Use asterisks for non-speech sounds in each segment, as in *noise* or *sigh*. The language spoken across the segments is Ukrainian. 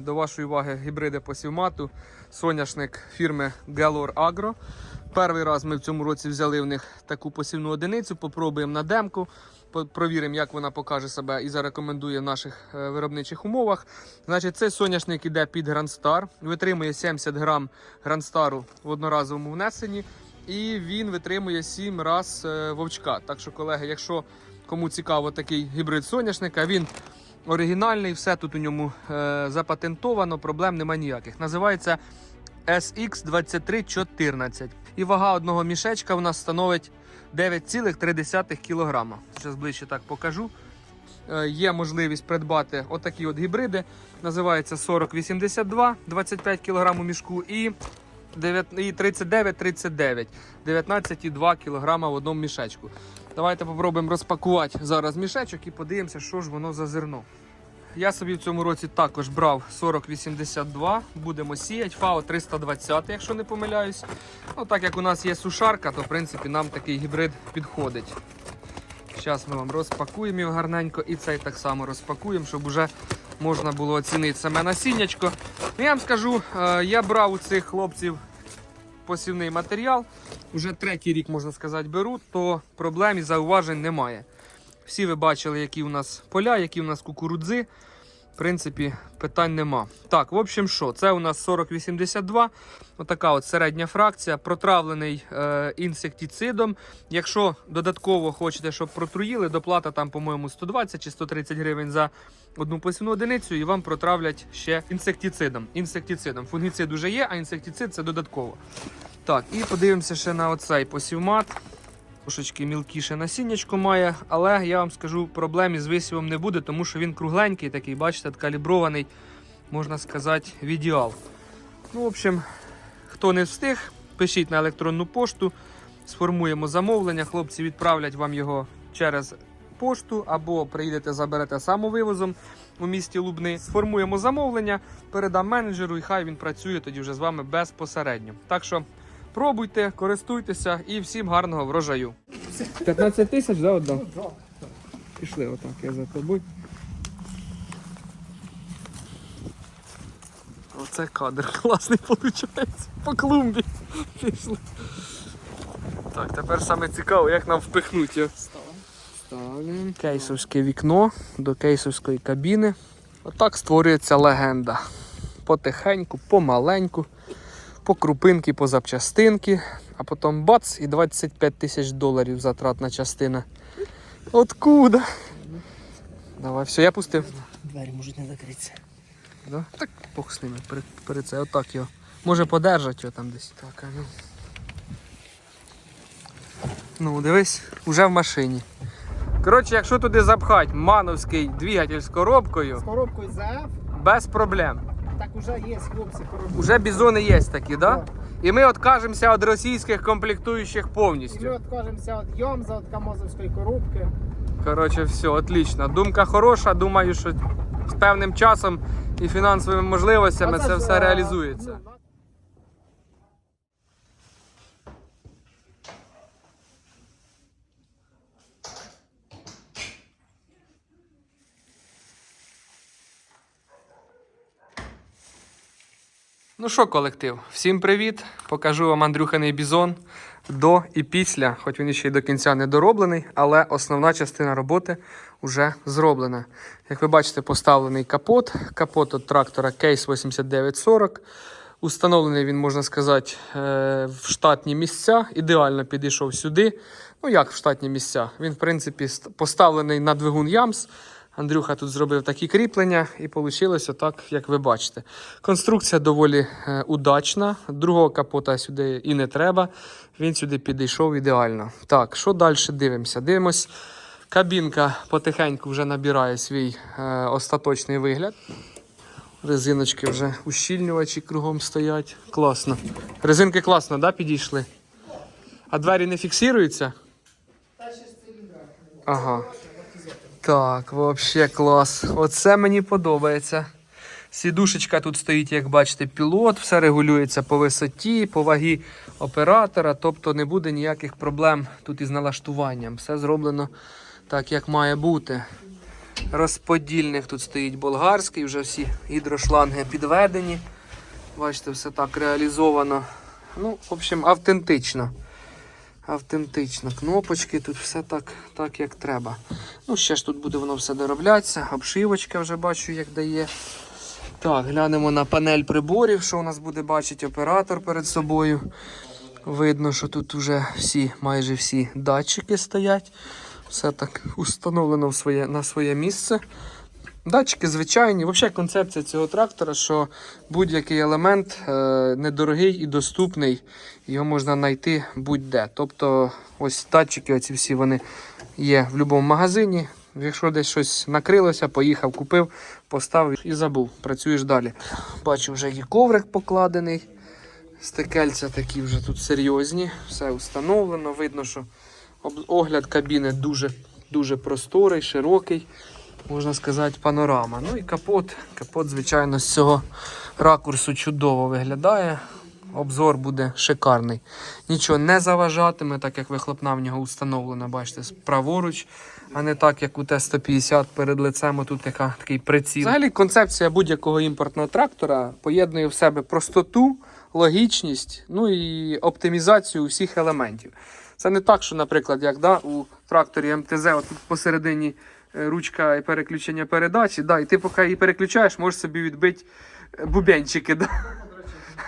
до вашої уваги гібриди посівмату, соняшник фірми Galor Agro. Перший раз ми в цьому році взяли в них таку посівну одиницю, попробуємо на демку, провіримо, як вона покаже себе і зарекомендує в наших е, виробничих умовах. Значить, цей соняшник іде під Star, витримує 70 грам Star в одноразовому внесенні. І він витримує 7 раз е, вовчка. Так що, колеги, якщо кому цікаво такий гібрид соняшника, він оригінальний, все тут у ньому е, запатентовано, проблем нема ніяких. Називається SX2314. І вага одного мішечка у нас становить 9,3 кг. Зараз ближче так покажу. Е, Є можливість придбати отакі от гібриди. Називається 4082, 25 кг у мішку і 39-39, 19,2 кг в одному мішечку. Давайте попробуємо розпакувати зараз мішечок і подивимося, що ж воно за зерно. Я собі в цьому році також брав 4082, будемо сіяти, ФАО 320, якщо не помиляюсь. Ну, так як у нас є сушарка, то в принципі нам такий гібрид підходить. Зараз ми вам розпакуємо його гарненько і цей так само розпакуємо, щоб вже можна було оцінити саме насіннячко. Ну, я вам скажу, е, я брав у цих хлопців посівний матеріал. вже третій рік, можна сказати, беру, то проблем і зауважень немає. Всі ви бачили, які у нас поля, які у нас кукурудзи. В принципі, питань нема. Так, в общем, що? Це у нас 4082. Отака от середня фракція, протравлений е, інсектицидом. Якщо додатково хочете, щоб протруїли, доплата там, по-моєму, 120 чи 130 гривень за одну посівну одиницю, і вам протравлять ще інсектицидом. Інсектицидом. Фунгіцид уже є, а інсектицид це додатково. Так, і подивимося ще на оцей посівмат. Трошечки мілкіше насіннячко має, але я вам скажу, проблем із висівом не буде, тому що він кругленький, такий, бачите, калібрований, можна сказати, в ідеал. Ну, в общем, хто не встиг, пишіть на електронну пошту, сформуємо замовлення. Хлопці відправлять вам його через пошту або приїдете, заберете самовивозом у місті Лубни. Сформуємо замовлення, передам менеджеру, і хай він працює тоді вже з вами безпосередньо. Так що пробуйте, користуйтеся і всім гарного врожаю. 15 тисяч, да, отдав? Пішли отак, я за тобою. Оце кадр класний виходить. По клумбі. Пішли. Так, тепер саме цікаво, як нам впихнути його. Ставимо кейсовське вікно до кейсовської кабіни. Отак створюється легенда. Потихеньку, помаленьку, по крупинки, по запчастинки, а потім бац і 25 тисяч доларів затратна частина. Откуда? Давай, все, я пустив. Двері можуть не закритися. Да? Так Бог з ними перед, перед це. Отак його. Може подержать його там десь. Так, а ну. Ну, дивись, уже в машині. Коротше, якщо туди запхати мановський двигатель з коробкою, З коробкою ЗАФ, без проблем. Уже є хлопці коробки. Уже бізони є такі, да? Так. І ми відкажемося від російських комплектуючих І ми повністю. відкажемося від Йомза, від Камозовської коробки. Коротше, все, отлично. Думка хороша. Думаю, що з певним часом і фінансовими можливостями Оце це ж, все реалізується. Ну, що, колектив, всім привіт! Покажу вам Андрюханий бізон до і після, хоч він ще й до кінця не дороблений, але основна частина роботи вже зроблена. Як ви бачите, поставлений капот. Капот від трактора Case 8940. Установлений він, можна сказати, е, в штатні місця. Ідеально підійшов сюди. Ну як в штатні місця? Він, в принципі, поставлений на двигун Ямс. Андрюха тут зробив такі кріплення, і вийшло так, як ви бачите. Конструкція доволі е, удачна. Другого капота сюди і не треба. Він сюди підійшов ідеально. Так, що далі дивимося? Дивимось. Кабінка потихеньку вже набирає свій е, остаточний вигляд. Резиночки вже ущільнювачі кругом стоять. Класно. Резинки класно, да, підійшли? А двері не фіксуються? Ага. Так, взагалі клас. Оце мені подобається. Сідушечка тут стоїть, як бачите, пілот, все регулюється по висоті, по вагі оператора, тобто не буде ніяких проблем тут із налаштуванням. Все зроблено так, як має бути. Розподільник тут стоїть болгарський, вже всі гідрошланги підведені. Бачите, все так реалізовано. Ну, в общем, автентично. Автентично. Кнопочки, тут все так, так як треба. Ну, ще ж тут буде воно все дороблятися. Обшивочка вже бачу, як дає. Так, глянемо на панель приборів, що у нас буде бачити оператор перед собою. Видно, що тут вже всі, майже всі датчики стоять. Все так установлено в своє, на своє місце. Датчики звичайні. Взагалі концепція цього трактора, що будь-який елемент е, недорогий і доступний, його можна знайти будь-де. Тобто ось датчики, оці всі вони є в будь-якому магазині. Якщо десь щось накрилося, поїхав, купив, поставив і забув. Працюєш далі. Бачу, вже є коврик покладений. Стекельця такі вже тут серйозні, все встановлено. Видно, що огляд кабіни дуже, дуже просторий, широкий, можна сказати, панорама. Ну і капот. Капот, звичайно, з цього ракурсу чудово виглядає. Обзор буде шикарний. Нічого не заважатиме, так як вихлопна в нього встановлена, бачите, праворуч, а не так, як у Т-150 перед лицем. Тут така, такий приціл. Взагалі концепція будь-якого імпортного трактора поєднує в себе простоту, логічність, ну і оптимізацію всіх елементів. Це не так, що, наприклад, як да, у тракторі МТЗ, отут посередині ручка і переключення передачі, да, і ти поки її переключаєш, можеш собі відбити е, бубенчики. Да?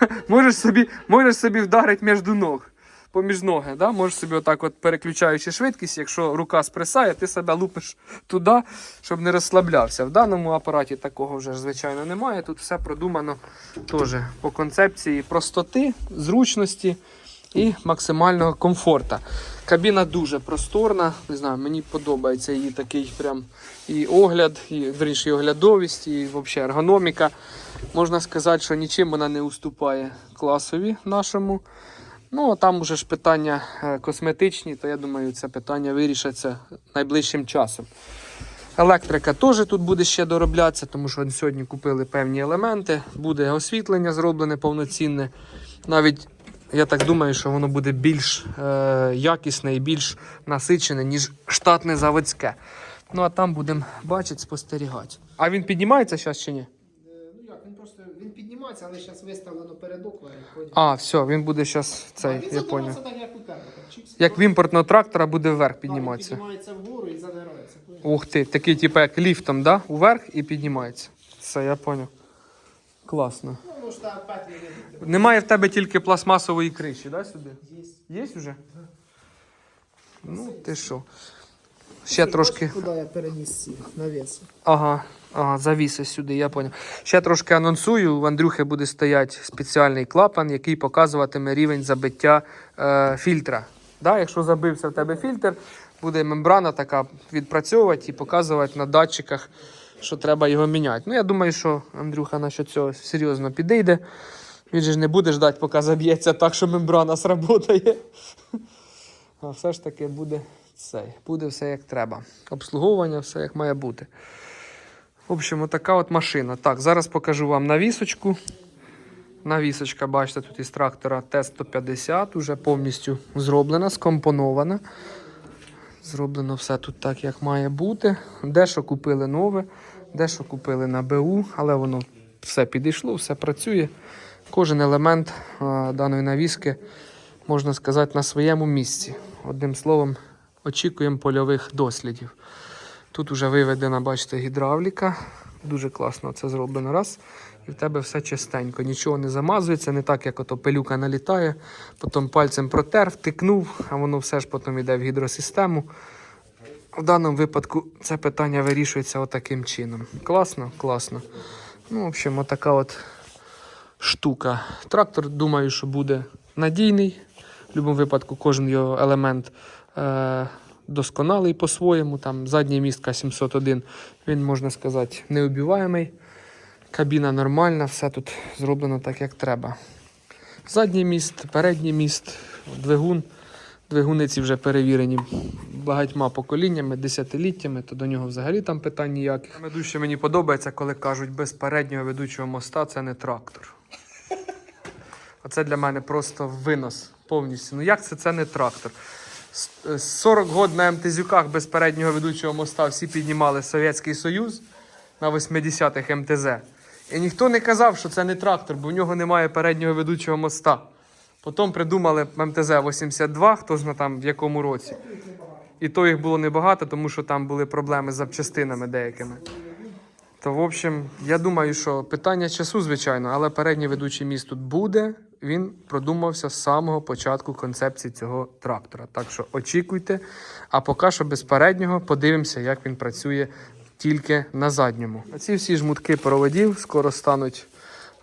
*laughs* можеш, собі, можеш собі вдарити між ног. Поміж ноги, да? можеш собі отак, от переключаючи швидкість, якщо рука спресає, ти себе лупиш туди, щоб не розслаблявся. В даному апараті такого вже звичайно немає. Тут все продумано теж по концепції простоти, зручності і максимального комфорту. Кабіна дуже просторна, не знаю, мені подобається її такий прям і огляд, і вірніше, і оглядовість, і взагалі ергономіка. Можна сказати, що нічим вона не уступає класові нашому. Ну, а там уже ж питання е, косметичні, то я думаю, це питання вирішиться найближчим часом. Електрика теж тут буде ще дороблятися, тому що сьогодні купили певні елементи. Буде освітлення зроблене повноцінне. Навіть я так думаю, що воно буде більш е, якісне і більш насичене, ніж штатне заводське. Ну а там будемо бачити, спостерігати. А він піднімається зараз чи ні? Е, Ну як, він просто він піднімається, але зараз виставлено передок. А, все, він буде зараз цей, він я поняв. так, як у тебе. Як в імпортного трактора буде вверх Так, підніматися. Він піднімається вгору і задирається. Ух ти, такий типу як ліфтом, да? Уверх і піднімається. Все, я поняв. Класно. Видно. Немає в тебе тільки пластмасової криші, да, сюди? Є. Є вже? Ну, ти що? Ще трошки. Куди я переніс ці навіси? Ага, ага, завіси сюди, я поняв. Ще трошки анонсую. В Андрюхи буде стояти спеціальний клапан, який показуватиме рівень забиття е, фільтра. Да, якщо забився в тебе фільтр, буде мембрана така відпрацьовувати і показувати на датчиках, що треба його міняти. Ну, я думаю, що Андрюха на цього серйозно підійде. Він же ж не буде ждати, поки заб'ється так, що мембрана сработає. *laughs* А все ж таки буде цей. Буде все як треба. Обслуговування, все як має бути. В общем, отака от машина. Так, зараз покажу вам навісочку. Навісочка, бачите, тут із трактора Т-150, уже повністю зроблена, скомпонована. Зроблено все тут так, як має бути. Дещо купили нове, дещо купили на БУ, але воно все підійшло, все працює. Кожен елемент даної навіски, можна сказати, на своєму місці. Одним словом, очікуємо польових дослідів. Тут вже виведена, бачите, гідравліка. Дуже класно це зроблено раз. І в тебе все чистенько, нічого не замазується, не так, як ото пилюка налітає, потім пальцем протер, втикнув, а воно все ж потім йде в гідросистему. В даному випадку це питання вирішується отаким чином. Класно, класно. Ну, в общем, отака от штука. Трактор, думаю, що буде надійний. В будь-якому випадку кожен його елемент е, досконалий по-своєму. Там задній міст К701, він, можна сказати, неубиваємий. Кабіна нормальна, все тут зроблено так, як треба. Задній міст, передній міст, двигун. Двигуни ці вже перевірені багатьма поколіннями, десятиліттями, то до нього взагалі там питань ніяких. Саме дуже мені подобається, коли кажуть, без переднього ведучого моста це не трактор. *laughs* Оце для мене просто винос повністю. Ну як це це не трактор? С- е, 40 год на МТЗюках без переднього ведучого моста всі піднімали Совєтський Союз на 80-х МТЗ. І ніхто не казав, що це не трактор, бо в нього немає переднього ведучого моста. Потім придумали МТЗ-82, хто знає там в якому році. І то їх було небагато, тому що там були проблеми з запчастинами деякими. То, в общем, я думаю, що питання часу, звичайно, але передній ведучий міст тут буде. Він продумався з самого початку концепції цього трактора. Так що очікуйте. А поки що без переднього подивимося, як він працює тільки на задньому. Ці всі жмутки проводів скоро стануть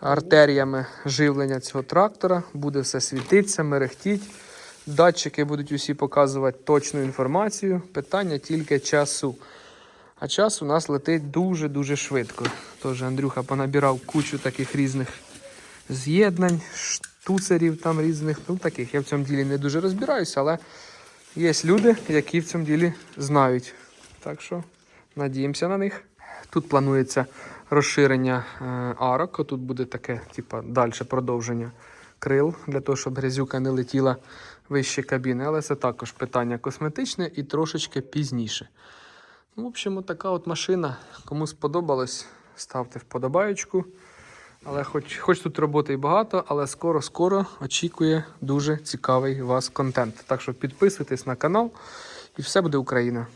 артеріями живлення цього трактора. Буде все світитися, мерехтіть. Датчики будуть усі показувати точну інформацію. Питання тільки часу. А час у нас летить дуже-дуже швидко. Тож Андрюха понабирав кучу таких різних з'єднань, штуцерів там різних. Ну таких. Я в цьому ділі не дуже розбираюся, але є люди, які в цьому ділі знають. Так що надіємося на них. Тут планується розширення е, арок. Тут буде таке, типа, далі продовження крил, для того, щоб грязюка не летіла вище кабіни. Але це також питання косметичне і трошечки пізніше. Ну, в общем, така от машина. Кому сподобалось, ставте вподобаючку. Але хоч, хоч тут роботи і багато, але скоро-скоро очікує дуже цікавий вас контент. Так що підписуйтесь на канал і все буде Україна.